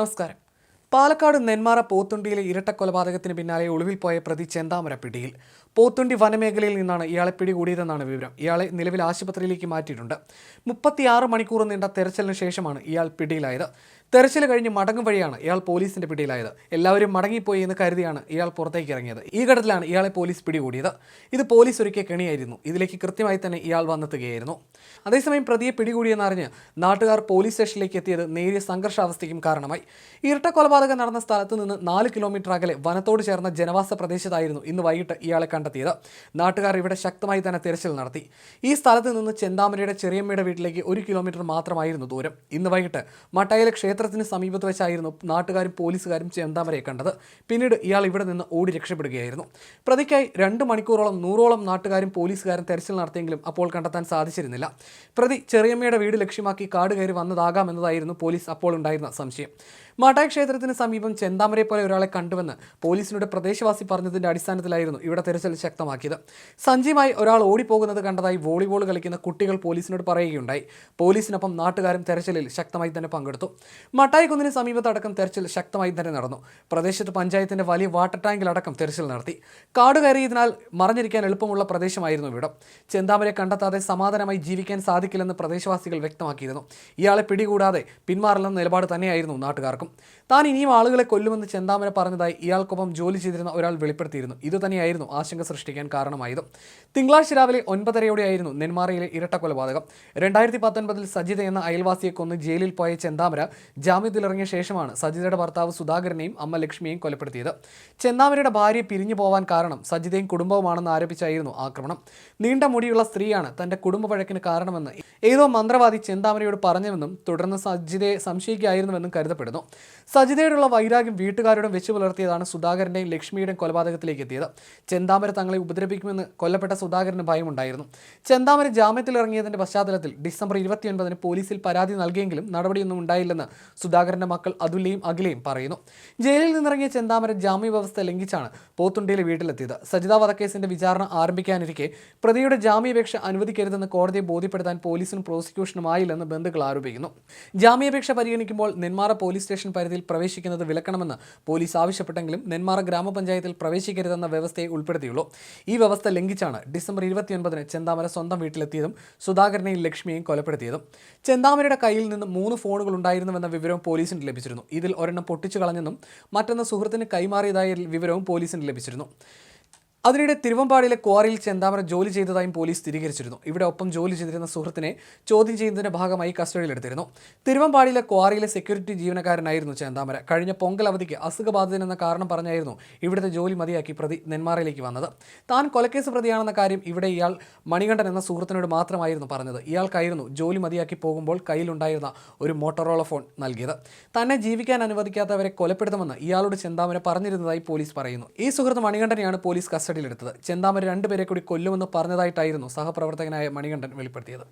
നമസ്കാരം. പാലക്കാട് നെന്മാറ പോത്തുണ്ടിയിലെ ഇരട്ട കൊലപാതകത്തിന് പിന്നാലെ ഒളിവിൽ പോയ പ്രതി ചെന്താമര പിടിയിൽ. പോത്തുണ്ടി വനമേഖലയിൽ നിന്നാണ് ഇയാളെ പിടികൂടിയതെന്നാണ് വിവരം. ഇയാളെ നിലവിൽ ആശുപത്രിയിലേക്ക് മാറ്റിയിട്ടുണ്ട്. മുപ്പത്തിയാറ് മണിക്കൂർ നീണ്ട തെരച്ചിലിന് ശേഷമാണ് ഇയാൾ പിടിയിലായത്. തെരച്ചിൽ കഴിഞ്ഞ് മടങ്ങും വഴിയാണ് ഇയാൾ പോലീസിന്റെ പിടിയിലായത്. എല്ലാവരും മടങ്ങിപ്പോയി എന്ന് കരുതിയാണ് ഇയാൾ പുറത്തേക്ക് ഇറങ്ങിയത്. ഈ ഘട്ടത്തിലാണ് ഇയാളെ പോലീസ് പിടികൂടിയത്. ഇത് പോലീസ് ഒരുക്കിയ കെണിയായിരുന്നു. ഇതിലേക്ക് കൃത്യമായി തന്നെ ഇയാൾ വന്നെത്തുകയായിരുന്നു. അതേസമയം പ്രതിയെ പിടികൂടിയെന്നറിഞ്ഞ് നാട്ടുകാർ പോലീസ് സ്റ്റേഷനിലേക്ക് എത്തിയത് നേരിയ സംഘർഷാവസ്ഥയ്ക്കും കാരണമായി. ഇരട്ട കൊലപാതകം നടന്ന സ്ഥലത്ത് നിന്ന് നാല് കിലോമീറ്റർ അകലെ വനത്തോട് ചേർന്ന ജനവാസ പ്രദേശത്തായിരുന്നു ഇന്ന് വൈകിട്ട് ഇയാളെ കണ്ടെത്തിയത്. നാട്ടുകാർ ഇവിടെ ശക്തമായി തന്നെ തിരച്ചിൽ നടത്തി. ഈ സ്ഥലത്ത് നിന്ന് ചെന്താമരയുടെ ചെറിയമ്മയുടെ വീട്ടിലേക്ക് ഒരു കിലോമീറ്റർ മാത്രമായിരുന്നു ദൂരം. ഇന്ന് വൈകിട്ട് മട്ടയിലെ ക്ഷേത്രത്തിന് സമീപത്ത് വെച്ചായിരുന്നു നാട്ടുകാരും പോലീസുകാരും ചെന്താമരയെ കണ്ടത്. പിന്നീട് ഇയാൾ ഇവിടെ നിന്ന് ഓടി രക്ഷപ്പെടുകയായിരുന്നു. പ്രതിക്കായി രണ്ട് മണിക്കൂറോളം നൂറോളം നാട്ടുകാരും പോലീസുകാരും തെരച്ചിൽ നടത്തിയെങ്കിലും അപ്പോൾ കണ്ടെത്താൻ സാധിച്ചിരുന്നില്ല. പ്രതി ചെറിയമ്മയുടെ വീട് ലക്ഷ്യമാക്കി കാട് കയറി വന്നതാകാമെന്നതായിരുന്നു പോലീസ് അപ്പോൾ ഉണ്ടായിരുന്ന സംശയം. മാട്ടായ ക്ഷേത്രത്തിന് സമീപം ചെന്താമരെ പോലെ ഒരാളെ കണ്ടുവെന്ന് പോലീസിനോട് പ്രദേശവാസി പറഞ്ഞതിന്റെ അടിസ്ഥാനത്തിലായിരുന്നു ഇവിടെ തെരച്ചിൽ ശക്തമാക്കിയത്. സഞ്ജയമായി ഒരാൾ ഓടിപ്പോകുന്നത് കണ്ടതായി വോളിബോൾ കളിക്കുന്ന കുട്ടികൾ പോലീസിനോട് പറയുകയുണ്ടായി. പോലീസിനൊപ്പം നാട്ടുകാരും തെരച്ചിലിൽ ശക്തമായി തന്നെ പങ്കെടുത്തു. മട്ടായിക്കുന്നിന് സമീപത്തടക്കം തെരച്ചിൽ ശക്തമായി തന്നെ നടന്നു. പ്രദേശത്ത് പഞ്ചായത്തിന്റെ വലിയ വാട്ടർ ടാങ്കിലടക്കം തെരച്ചിൽ നടത്തി. കാട് കയറിയതിനാൽ മറഞ്ഞിരിക്കാൻ എളുപ്പമുള്ള പ്രദേശമായിരുന്നു ഇവിടം. ചെന്താമരെ കണ്ടെത്താതെ സമാധാനമായി ജീവിക്കാൻ സാധിക്കില്ലെന്ന് പ്രദേശവാസികൾ വ്യക്തമാക്കിയിരുന്നു. ഇയാളെ പിടികൂടാതെ പിന്മാറില്ലെന്ന നിലപാട് തന്നെയായിരുന്നു നാട്ടുകാർക്കും. താൻ ഇനിയും ആളുകളെ കൊല്ലുമെന്ന് ചെന്താമര പറഞ്ഞതായി ഇയാൾക്കൊപ്പം ജോലി ചെയ്തിരുന്ന ഒരാൾ വെളിപ്പെടുത്തിയിരുന്നു. ഇതുതന്നെയായിരുന്നു ആശങ്ക സൃഷ്ടിക്കാൻ കാരണമായത്. തിങ്കളാഴ്ച രാവിലെ ഒൻപതരയോടെയായിരുന്നു നെന്മാറയിലെ ഇരട്ട കൊലപാതകം രണ്ടായിരത്തി പത്തൊൻപതിൽ സജിത എന്ന അയൽവാസിയെ കൊന്ന് ജയിലിൽ പോയ ചെന്താമര ജാമ്യത്തിലിറങ്ങിയ ശേഷമാണ് സജിതയുടെ ഭർത്താവ് സുധാകരനെയും അമ്മ ലക്ഷ്മിയെയും കൊലപ്പെടുത്തിയത്. ചെന്താമരയുടെ ഭാര്യ പിരിഞ്ഞു പോവാൻ കാരണം സജിതയും കുടുംബവുമാണെന്ന് ആരോപിച്ചായിരുന്നു ആക്രമണം. നീണ്ട മുടിയുള്ള സ്ത്രീയാണ് തന്റെ കുടുംബ വഴക്കിന് കാരണമെന്ന് ഏതോ മന്ത്രവാദി ചെന്താമരയോട് പറഞ്ഞുവെന്നും തുടർന്ന് സജിതയെ സംശയിക്കുകയായിരുന്നുവെന്നും കരുതപ്പെടുന്നു. സജിതയോടുള്ള വൈരാഗ്യം വീട്ടുകാരോടും വെച്ചു പുലർത്തിയതാണ് സുധാകരന്റെയും ലക്ഷ്മിയുടെയും കൊലപാതകത്തിലേക്ക് എത്തിയത്. ചെന്താമര തങ്ങളെ ഉപദ്രവിക്കുമെന്ന് കൊല്ലപ്പെട്ട സുധാകരന് ഭയമുണ്ടായിരുന്നു. ചെന്താമര ജാമ്യത്തിൽ ഇറങ്ങിയതിന്റെ പശ്ചാത്തലത്തിൽ ഡിസംബർ ഇരുപത്തിയൊൻപതിന് പോലീസിൽ പരാതി നൽകിയെങ്കിലും നടപടിയൊന്നും ഉണ്ടായില്ലെന്ന് സുധാകരന്റെ മക്കൾ അതുല്യയും അഖിലയും പറയുന്നു. ജയിലിൽ നിന്നിറങ്ങിയ ചെന്താമര ജാമ്യ വ്യവസ്ഥ ലംഘിച്ചാണ് പോത്തുണ്ടിയിലെ വീട്ടിലെത്തിയത്. സജിത വധക്കേസിന്റെ വിചാരണ ആരംഭിക്കാനിരിക്കെ പ്രതിയുടെ ജാമ്യപേക്ഷ അനുവദിക്കരുതെന്ന് കോടതിയെ ബോധ്യപ്പെടുത്താൻ പോലീസിനും പ്രോസിക്യൂഷനും ആയില്ലെന്ന് ബന്ധുക്കൾ ആരോപിക്കുന്നു. ജാമ്യപേക്ഷ പരിഗണിക്കുമ്പോൾ നെന്മാറ പോലീസ് പരിധിയിൽ പ്രവേശിക്കുന്നത് വിലക്കണമെന്ന് പോലീസ് ആവശ്യപ്പെട്ടെങ്കിലും നെന്മാറ ഗ്രാമപഞ്ചായത്തിൽ പ്രവേശിക്കരുതെന്ന വ്യവസ്ഥയെ ഉൾപ്പെടുത്തിയുള്ളൂ. ഈ വ്യവസ്ഥ ലംഘിച്ചാണ് ഡിസംബർ ഇരുപത്തിയൊൻപതിന് ചെന്താമര സ്വന്തം വീട്ടിലെത്തിയതും സുധാകരനെയും ലക്ഷ്മിയെയും കൊലപ്പെടുത്തിയതും. ചെന്താമരയുടെ കയ്യിൽ നിന്ന് മൂന്ന് ഫോണുകൾ ഉണ്ടായിരുന്നുവെന്ന വിവരവും പോലീസിന് ലഭിച്ചിരുന്നു. ഇതിൽ ഒരെണ്ണം പൊട്ടിച്ചു കളഞ്ഞെന്നും മറ്റൊന്ന് സുഹൃത്തിന് കൈമാറിയതായ വിവരവും പോലീസിന് ലഭിച്ചിരുന്നു. അതിനിടെ തിരുവമ്പാടിയിലെ ക്വാറിയിൽ ചെന്താമര ജോലി ചെയ്തതായും പോലീസ് സ്ഥിരീകരിച്ചിരുന്നു. ഇവിടെ ഒപ്പം ജോലി ചെയ്തിരുന്ന സുഹൃത്തിനെ ചോദ്യം ചെയ്യുന്നതിന്റെ ഭാഗമായി കസ്റ്റഡിയിലെടുത്തിരുന്നു. തിരുവമ്പാടിയിലെ ക്വാറിയിലെ സെക്യൂരിറ്റി ജീവനക്കാരനായിരുന്നു ചെന്താമര. കഴിഞ്ഞ പൊങ്കൽ അവധിക്ക് അസുഖബാധിതനെന്ന കാരണം പറഞ്ഞായിരുന്നു ഇവിടുത്തെ ജോലി മതിയാക്കി പ്രതി നെന്മാറയിലേക്ക് വന്നത്. താൻ കൊലക്കേസ് പ്രതിയാണെന്ന കാര്യം ഇവിടെ ഇയാൾ മണികണ്ഠൻ എന്ന സുഹൃത്തിനോട് മാത്രമായിരുന്നു പറഞ്ഞത്. ഇയാൾക്കായിരുന്നു ജോലി മതിയാക്കി പോകുമ്പോൾ കയ്യിലുണ്ടായിരുന്ന ഒരു മോട്ടോറോള ഫോൺ നൽകിയത്. തന്നെ ജീവിക്കാൻ അനുവദിക്കാത്തവരെ കൊലപ്പെടുത്തുമെന്ന് ഇയാളോട് ചെന്താമര പറഞ്ഞിരുന്നതായി പോലീസ് പറയുന്നു. ഈ സുഹൃത്ത് മണികണ്ഠനെയാണ് പോലീസ് കസ്റ്റഡിയിലെടുത്തത്. ചെന്താമര രണ്ടുപേരെ കൂടി കൊല്ലുമെന്ന് പറഞ്ഞതായിട്ടായിരുന്നു സഹപ്രവർത്തകനായ മണികണ്ഠൻ വെളിപ്പെടുത്തിയത്.